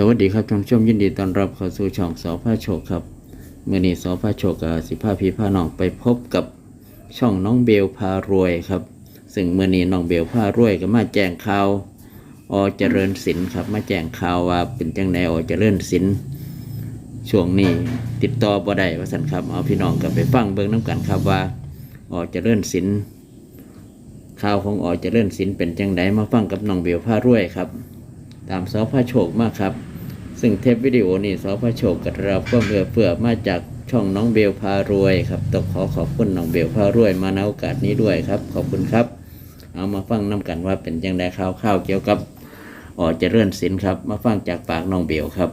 สวัสดีครับท่านผู้ชมยินดีต้อนรับเข้าสู่ช่องสอพระโชคครับเมื่อนี้สอพระโชคกับสิพาพีพาน้องไปพบกับช่องน้องเบลพารวยครับ ซึ่งเมื่อนี้น้องเบลพารวยก็มาแจ้งข่าวอเจริญศิลป์ครับ มาแจ้งข่าวว่าเป็นจังไดอเจริญศิลป์ช่วงนี้ติดต่อบ่ได้ว่าสันครับเอาพี่น้องก็ไปฟังเบิ่งน้กันครับว่าอเจริญศิลป์ข่าวของอเจริญศิลป์เป็นจังไดมาฟังกับน้องเบลพารวยครับ ตามสอพระโชคมากครับ ซึ่งเทปวิดีโอนี้สอพระโชคกับเราก็เพื่อเพื่อมาจากช่องน้องเบลพารวยครับต้องขอขอบคุณน้องเบลพารวยมาในโอกาสนี้ด้วยครับ ขอบคุณครับ เอามาฟังน้กันว่าเป็นยังไงข่าวข้าวเกี่ยวกับอ๋อเจริญศิลป์ครับ มาฟังจากปากน้องเบลครับ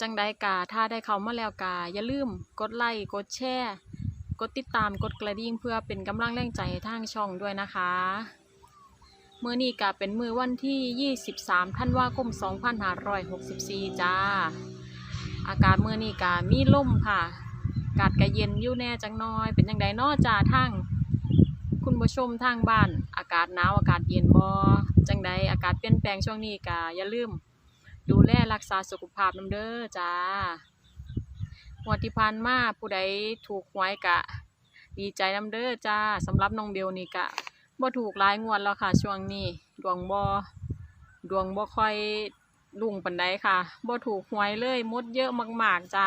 จังใดกาถ้าได้เข้ามาแล้วกาอย่าลืมกดไลค์กดแชร์กดติดตามกดกระดิ่งเพื่อเป็นกำลังแรงใจให้ทางช่องด้วยนะคะ มื้อนี้กาเป็นมือวันที่ 23ธันวาคม2564 จ้า อากาศมื้อนี้กามีลมค่ะ อากาศก็เย็นอยู่แน่จังน้อย เป็นจังใดน้อจ้าทางคุณผู้ชมทางบ้าน อากาศหนาวอากาศเย็นบ่จังใดอากาศเปลี่ยนแปลงช่วงนี้กาอย่าลืม ดูแลรักษาสุขภาพน้ำเด้อจ้างวดที่ผ่านมาผู้ใดถูกหวยกะ ดีใจน้ำเด้อจ้าสำหรับน้องเบลนี่กะ บ่ถูกหลายงวดแล้วค่ะ ช่วงนี้ ดวงบ่ดวงบ่ค่อยรุ่งปานใดค่ะบ่ถูกหวยเลยมดเยอะมาก ๆจ้า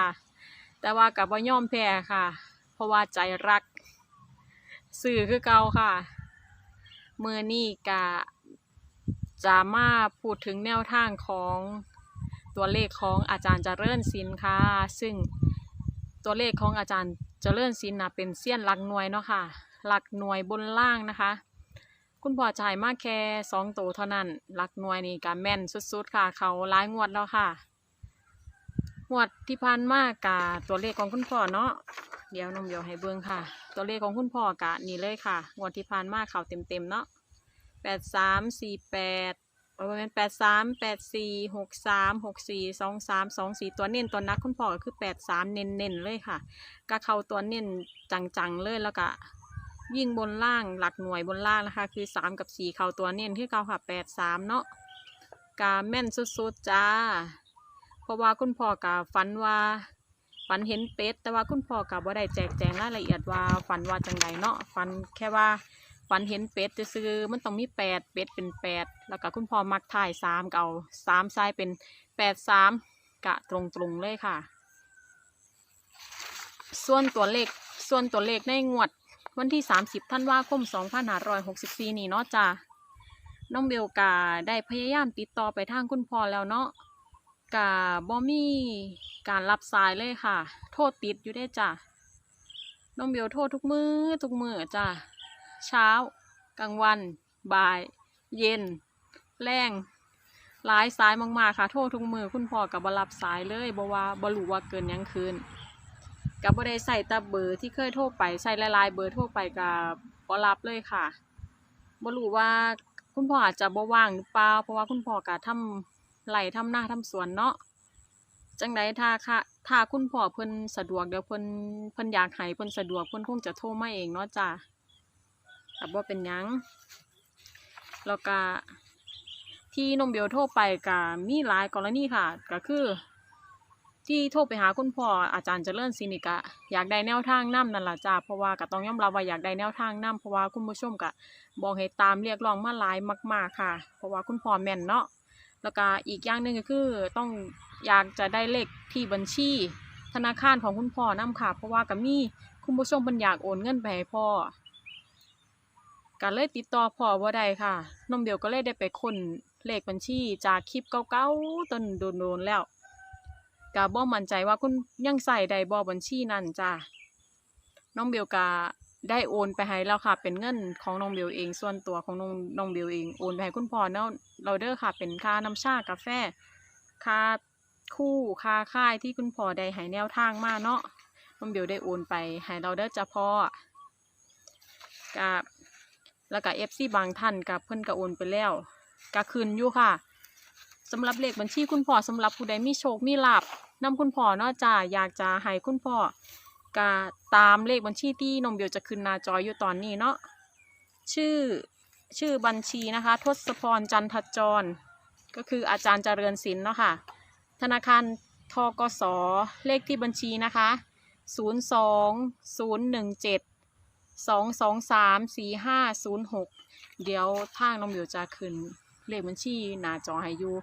แต่ว่ากับบ่ยอมแพ้ค่ะ เพราะว่าใจรักสื่อคือเก่าค่ะเมื่อนี้กะจะมาพูดถึงแนวทางของตัวเลขของอาจารย์เจริญศิลป์ค่ะ ซึ่งตัวเลขของอาจารย์เจริญศิลป์นะเป็นเสี้ยนหลักหน่วยเนาะค่ะหลักหน่วยบนล่างนะคะ คุณพ่อจ่ายมาแค่สองตัวเท่านั้น หลักหน่วยนี่การแม่นสุดๆค่ะ เขาร้ายงวดแล้วค่ะ งวดที่ผ่านมากกาตัวเลขของคุณพ่อเนาะ เดี๋ยวนมเดี๋ยวให้เบิ่งค่ะ ตัวเลขของคุณพ่อกะนี่เลยค่ะ งวดที่ผ่านมากเขาเต็มๆเนาะแปดสามสี่แปดประมาณแปดสามแปดสี่หกสามหกสี่สองสามสองสี่ตัวเน้นตัวนักคุณพ่อก็คือแปดสามเน้นเน้นๆเลยค่ะก็เข้าตัวเน้นจังๆเลยแล้วก็ ยิ่งบนล่างหลักหน่วยบนล่างนะคะ คือสามกับสี่เข้าตัวเน้นที่เขาค่ะแปดสามเนาะกาแม่นสุดๆจ้า เพราะว่าคุณพ่อกาฝันว่าฝันเห็นเป็ดแต่ว่าคุณพ่อกาบ่ได้แจกแจงรายละเอียดว่าฝันว่าจังใดเนาะฝันแค่ว่าฝันเห็นเป็ดจะซื้อมันต้องมีแปดเป็ดเป็นแปดแล้วก็คุณพ่อมักถ่ายสามเก่าสามซ้ายเป็นแปดสามกะตรงๆเลยค่ะ ส่วนตัวเลขส่วนตัวเลขในงวด วันที่ 30ธันวาคม2564 นี่เนาะจ้าน้องเบลกาได้พยายามติดต่อไปทางคุณพ่อแล้วเนาะกาบ่มีการรับสายเลยค่ะ โทษติดอยู่ได้จ้าน้องเบลโทษทุกมือทุกมือจ้าเช้า กลางวัน บ่าย เย็น แรงหลายสายมากๆค่ะ โทษทุกมือคุณพ่อกับบรับสายเลยบว่าบ่รู้ว่าเกินยังคืน กับบ่ได้ใส่แตาเบอร์ที่เคยโทรไปใส่หลายเบอร์โทรไปกับบ่รับเลยค่ะบ่รู้ว่าคุณพ่ออาจจะบ่ว่างหรือเปล่าเพราะว่าคุณพ่อก็ทำไร่ทำนาทำสวนเนาะจังไดถ้าค่ะถ้าคุณพ่อเพิ่นสะดวกเดี๋ยวเพิ่นเพิ่นอยากให้เพิ่นสะดวกเพิ่นคงจะโทรมาเองเนาะจ้ะแต่ว่าเป็นหยังแล้วก็ที่นมเบลโทรไปก็มีหลายกรณีค่ะ ก็คือ ที่โทรไปหาคุณพ่ออาจารย์เจริญศินิกะอยากได้แนวทางนํนั่นล่ะจ้าเพราะว่าก็ต้องยอมรับว่าอยากได้แนวทางนํเพราะว่าคุณผู้ชมก็บอกให้ตามเรียกร้องมาหลายมาก ๆค่ะ เพราะว่าคุณพ่อแม่นเนาะแล้วก็อีกอย่างหนึ่งก็คือต้องอยากจะได้เลขที่บัญชี ธนาคารของคุณพ่อนํค่ะ เพราะว่าก็มีคุณผู้ชมเพิ่นอยากโอนเงินไปให้พ่อก็เลยติดต่อพ่อบ่าได้ค่ะนมเบลก็เลยได้ไปคนเลขบัญชีจากคลิปเก่าๆต้นโดนๆแล้ว ก็บ่มั่นใจว่าคุณยังใส่ได้บ่บัญชีนั่นจ้าน้องเบลก็ได้โอนไปให้แล้วค่ะ เป็นเงินของน้องเบลเอง ส่วนตัวของน้องน้องเบลเองโอนไปให้คุณพ่อเนาะเราเด้อค่ะ เป็นค่าน้ำชากาแฟค่าคู่ค่าค่ายที่คุณพ่อได้ให้แนวทางมาเนาะน้องเบลได้โอนไปให้เราเด้อจ้าพ่อกับแล้วก็เอฟซีบางท่านกับเพิ่อนก็โอนไปแล้วก็คืนอยู่ค่ะ สำหรับเลขบัญชีคุณพ่อสำหรับผู้ใดมีโชคมีลาบนำคุณพ่อเนาะจ้าอยากจะให้คุณพ่อก็ตามเลขบัญชีที่นมเบลจะขึ้นหน้าจออยู่ตอนนี้เนาะชื่อชื่อบัญชีนะคะ ทศพรจันทจร ก็คืออาจารย์เจริญศิลป์เนาะค่ะ ธนาคารทกสเลขที่บัญชีนะคะ 02 017 223 4506 เดี๋ยวทางน้องบิวจะขึ้น เลขบัญชีหน้าจอให้อยู่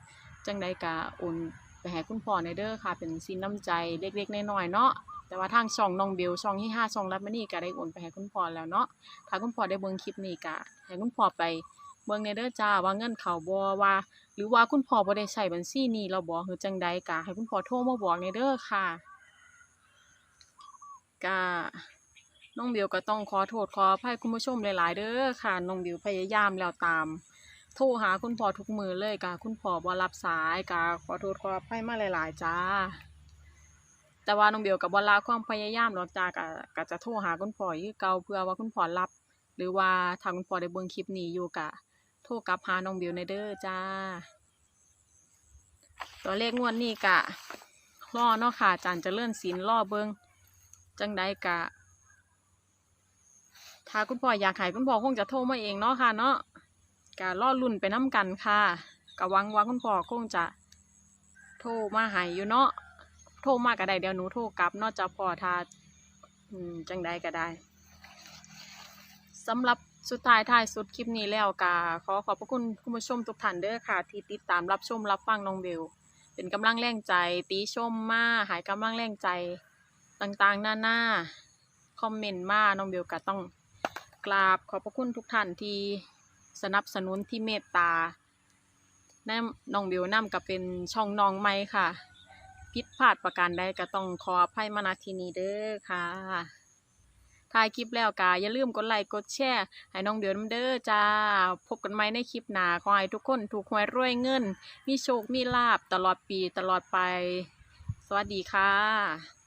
จังใดกะโอนไปให้คุณพ่อในเด้อค่ะ เป็นสินน้ำใจเล็กๆน้อยๆเนาะแต่ว่าทางช่องน้องเบิวช่องที่5ช่องรับมานี่ก็ได้โอนไปให้คุณพ่อแล้วเนาะถ้าคุณพ่อได้เบิ่งคลิปนี้ก็ให้คุณพ่อไปเบิ่งในเด้อจ้าว่าเงินเขาบ่ว่า หรือว่าคุณพ่อบ่ได้ใช้บัญชีนี้เราบอกคือจังใดก็ให้คุณพ่อโทรมาบอกในเด้อค่ะก็น้องเบิวก็ต้องขอโทษขออภัยคุณผู้ชมหลายๆเด้อค่ะน้องเบิวพยายามแล้วตาม โทรหาคุณพ่อทุกมือเลยกะคุณพ่อบ่รับสายกะขอโทษขออภัยมาหลาย ๆ จ้า แต่ว่าน้องเบลกับบ่ลาความพยายามหรอกจ้ากะกะจะโทรหาคุณพ่ออีกคือเก่าเพื่อว่าคุณพ่อรับ หรือว่าถ้าคุณพ่อได้เบิ่งคลิปนี้อยู่กะ โทรกลับหาน้องเบลในเด้อจ้า ตัวเลขงวดนี้กะรอเนาะค่ะจารย์เจะเลื่อนศีลรอเบิ่งจังใดกะ ถ้าคุณพ่ออยากให้คุณพ่อคงจะโทรมาเองเนาะค่ะเนาะ กะล่อลุ่นไปน้ำกันค่ะกะหวังว่าคุณพ่อคงจะโทรมาหายอยู่เนาะโทรมาก็ได้เดี๋ยวหนูโทรกลับนาะจะพอทาจังใดก็ได้สำหรับสุดท้ายท้ายสุดคลิปนี้แล้วกะขอขอบพระคุณคุณผู้ชมทุกท่านเด้อค่ะ ที่ติดตามรับชมรับฟังน้องเบลเป็นกำลังแรงใจตีชมมาหายกำลังแรงใจต่างๆหน้าๆคอมเมนต์มาน้องเบลก็ต้องกราบขอบพระคุณทุกท่านที่ สนับสนุนที่เมตตาน่น้องบิวน้ำก็เป็นช่องน้องใหม่ค่ะผิดพลาดประการใดก็ต้องขออภัยมาณที่นี้เด้อค่ะถ่ายคลิปแล้วกาอย่าลืมกดไลค์กดแชร์ให้น้องเดือนเด้อจ้า พบกันใหม่ในคลิปหน้าขอให้ทุกคนถูกหวยรวยเงิน มีโชคมีลาบตลอดปีตลอดไป สวัสดีค่ะ